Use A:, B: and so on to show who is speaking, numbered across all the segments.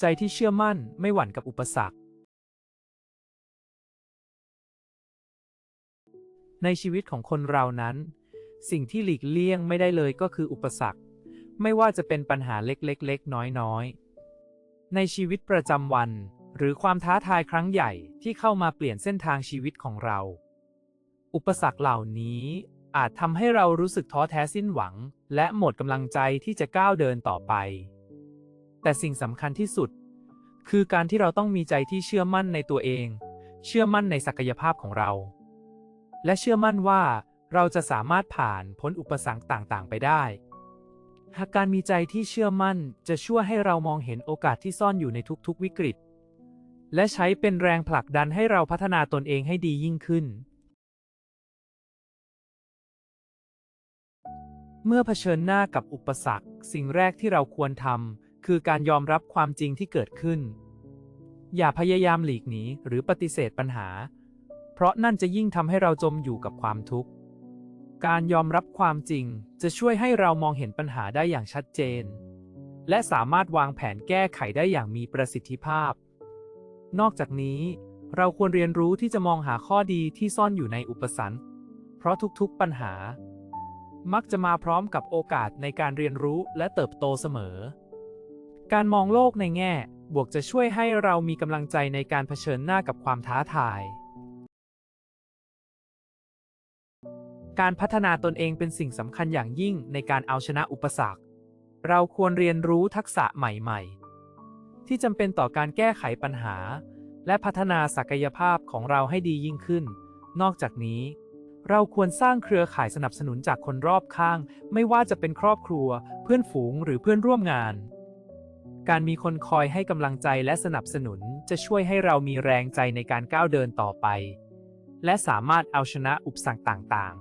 A: ใจที่เชื่อมั่นไม่หวั่นกับอุปสรรค ในชีวิตของคนเรานั้น สิ่งที่หลีกเลี่ยงไม่ได้เลยก็คืออุปสรรค ไม่ว่าจะเป็นปัญหาเล็กๆ ๆ น้อยๆ ในชีวิตประจำวัน หรือความท้าทายครั้งใหญ่ที่เข้ามาเปลี่ยนเส้นทางชีวิตของเรา อุปสรรคเหล่านี้อาจทำให้เรารู้สึกท้อแท้สิ้นหวัง และหมดกำลังใจที่จะก้าวเดินต่อไป แต่สิ่งสำคัญที่สุด คือการที่เราต้องมีใจที่เชื่อมั่นในตัวเอง เชื่อมั่นในศักยภาพของเรา และเชื่อมั่นว่าเราจะสามารถผ่านพ้นอุปสรรคต่างๆ ไปได้ หากการมีใจที่เชื่อมั่นจะช่วยให้เรามองเห็นโอกาสที่ซ่อนอยู่ในทุกๆ วิกฤต และใช้เป็นแรงผลักดันให้เราพัฒนาตนเองให้ดียิ่งขึ้น เมื่อเผชิญหน้ากับอุปสรรค สิ่งแรกที่เราควรทำ คือการยอมรับความจริงที่เกิดขึ้น อย่าพยายามหลีกหนีหรือปฏิเสธปัญหา เพราะนั่นจะยิ่งทำให้เราจมอยู่กับความทุกข์ การยอมรับความจริงจะช่วยให้เรามองเห็นปัญหาได้อย่างชัดเจน และสามารถวางแผนแก้ไขได้อย่างมีประสิทธิภาพ นอกจากนี้ เราควรเรียนรู้ที่จะมองหาข้อดีที่ซ่อนอยู่ในอุปสรรค เพราะทุกๆปัญหา มักจะมาพร้อมกับโอกาสในการเรียนรู้และเติบโตเสมอ การมองโลกในแง่ บวกจะช่วยให้เรามีกำลังใจในการเผชิญหน้ากับความท้าทาย การพัฒนาตนเองเป็นสิ่งสำคัญอย่างยิ่งในการเอาชนะอุปสรรค เราควรเรียนรู้ทักษะใหม่ๆ ที่จำเป็นต่อการแก้ไขปัญหา และพัฒนาศักยภาพของเราให้ดียิ่งขึ้น นอกจากนี้เราควรสร้างเครือข่ายสนับสนุนจากคนรอบข้าง ไม่ว่าจะเป็นครอบครัว เพื่อนฝูงหรือเพื่อนร่วมงาน การมีคนคอยให้กำลังใจและสนับสนุนจะช่วยให้เรามีแรงใจในการก้าวเดินต่อไป และสามารถเอาชนะอุปสรรคต่าง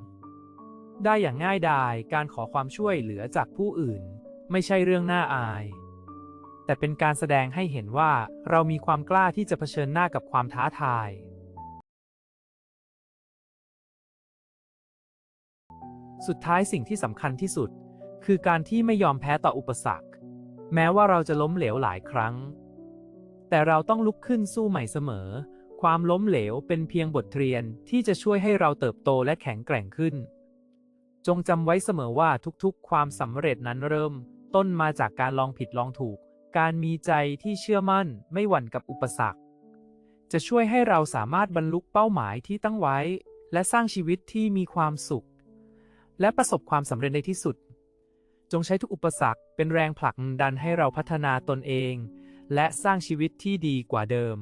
A: ๆ ได้อย่างง่ายดายการขอความช่วยเหลือจากผู้อื่น ไม่ใช่เรื่องน่าอาย แต่เป็นการแสดงให้เห็นว่าเรามีความกล้าที่จะเผชิญหน้ากับความท้าทาย สุดท้ายสิ่งที่สำคัญที่สุด คือการที่ไม่ยอมแพ้ต่ออุปสรรค แม้ว่าเราจะล้มเหลวหลายครั้ง แต่เราต้องลุกขึ้นสู้ใหม่เสมอ ความล้มเหลวเป็นเพียงบทเรียนที่จะช่วยให้เราเติบโตและแข็งแกร่งขึ้น จงจำไว้เสมอว่าทุกๆ ความสำเร็จนั้นเริ่ม ต้นมาจากการลองผิดลองถูก การมีใจที่เชื่อมั่นไม่หวั่นกับอุปสรรค จะช่วยให้เราสามารถบรรลุเป้าหมายที่ตั้งไว้ และสร้างชีวิตที่มีความสุข และประสบความสำเร็จในที่สุด จงใช้ทุกอุปสรรคเป็นแรงผลักดันให้เราพัฒนาตนเอง และสร้างชีวิตที่ดีกว่าเดิม